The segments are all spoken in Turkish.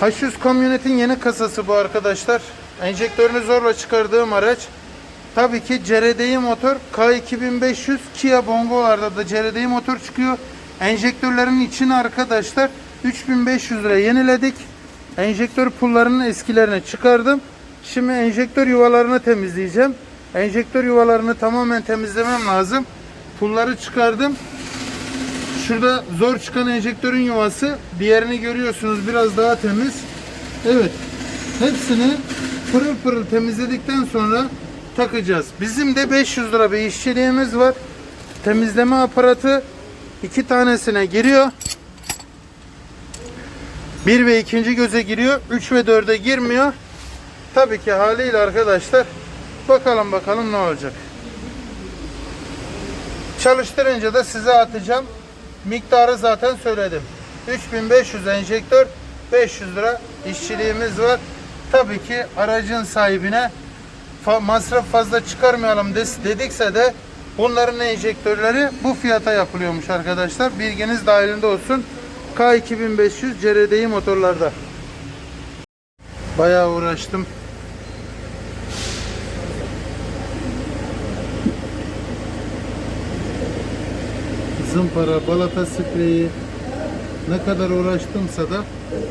H100 kamyonetin yeni kasası bu arkadaşlar. Enjektörünü zorla çıkardığım araç. Tabii ki CRDI motor K2500 Kia Bongo'larda da CRDI motor çıkıyor. Enjektörlerin içini arkadaşlar 3500 lira yeniledik. Enjektör pullarının eskilerini çıkardım. Şimdi enjektör yuvalarını temizleyeceğim. Enjektör yuvalarını tamamen temizlemem lazım. Pulları çıkardım. Şurada zor çıkan enjektörün yuvası. Bir yerini görüyorsunuz biraz daha temiz. Evet. Hepsini pırıl pırıl temizledikten sonra takacağız. Bizim de 500 lira bir işçiliğimiz var. Temizleme aparatı iki tanesine giriyor. Bir ve ikinci göze giriyor. 3 ve 4'e girmiyor. Tabii ki haliyle arkadaşlar bakalım bakalım ne olacak. Çalıştırınca da size atacağım. Miktarı zaten söyledim. 3500 enjektör 500 lira işçiliğimiz var. Tabii ki aracın sahibine fa- masraf fazla çıkarmayalım dedikse de bunların enjektörleri bu fiyata yapılıyormuş arkadaşlar. Bilginiz dahilinde olsun. K2500 CRDI motorlarda. Bayağı uğraştım. Zımpara, balata spreyi ne kadar uğraştımsa da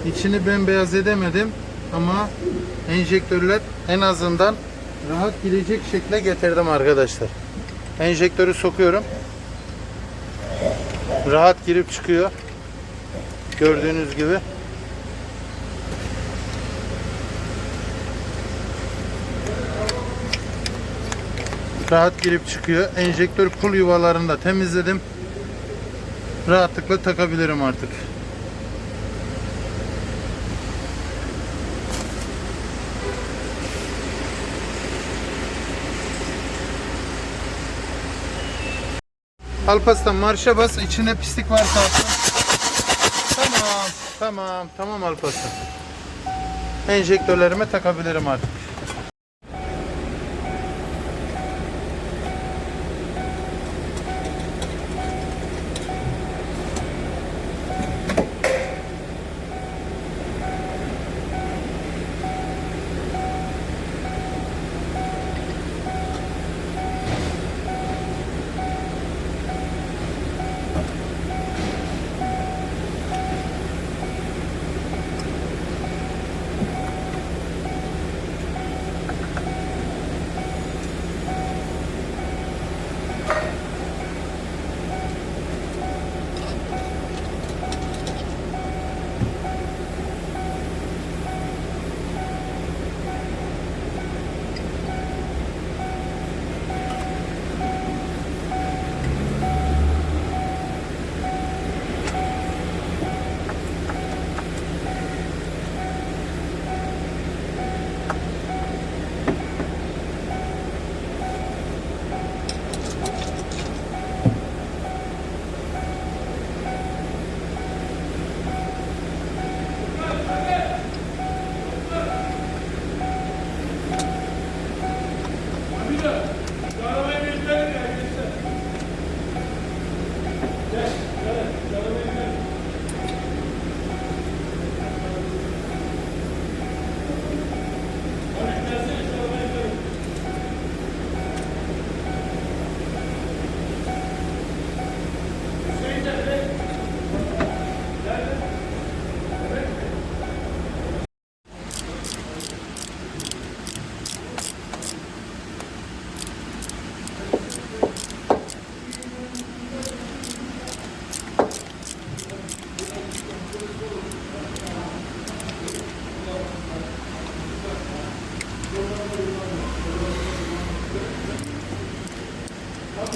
içini bembeyaz edemedim ama enjektörler en azından rahat girecek şekle getirdim arkadaşlar. Enjektörü sokuyorum. Rahat girip çıkıyor. Gördüğünüz gibi. Rahat girip çıkıyor. Enjektör pul yuvalarını da temizledim rahatlıkla takabilirim artık. Alpaslan marşa bas içinde pislik varsa. Tamam tamam tamam Alpaslan. Enjektörlerime takabilirim artık.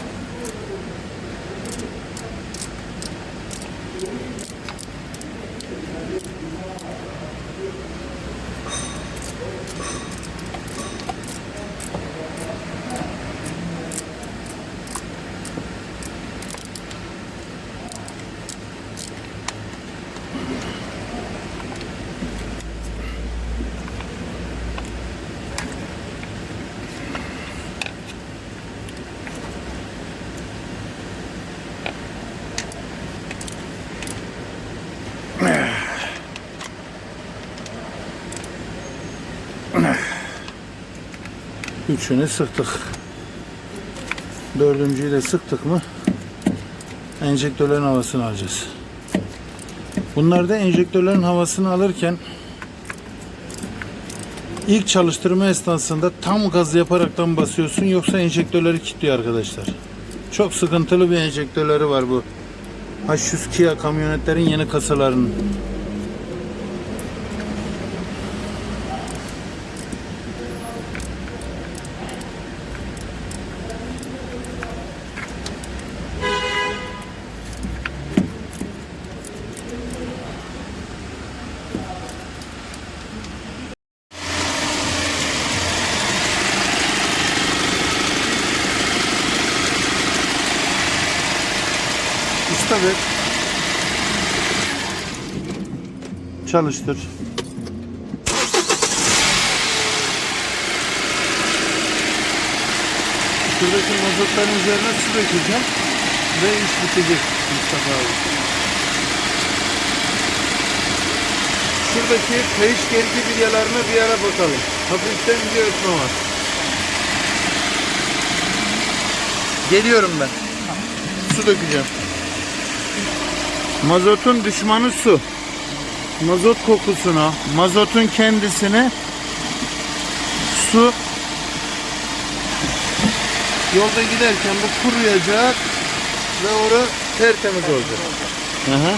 out. Üçünü sıktık. Dördüncüyü de sıktık mı enjektörlerin havasını alacağız. Bunlarda enjektörlerin havasını alırken ilk çalıştırma esnasında tam gaz yaparaktan basıyorsun yoksa enjektörleri kilitliyor arkadaşlar. Çok sıkıntılı bir enjektörleri var bu. H100 Kia kamyonetlerin yeni kasalarının. Ver. Çalıştır. Şuradaki mazotların üzerine su dökeceğim ve iş bitecek Mustafa abi. Şuradaki kayış gergi bilyalarına bir ara bakalım. Hafiften bir ötme var. Geliyorum ben. Su dökeceğim. Mazotun düşmanı su. Mazot kokusunu, mazotun kendisini su yolda giderken bu kuruyacak ve orası tertemiz olacak. Hı hı.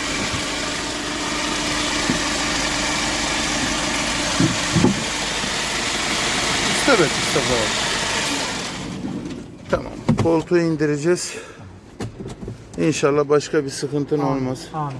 Mustafa abi. Tamam. Koltuğu indireceğiz. İnşallah başka bir sıkıntın olmaz. Amin.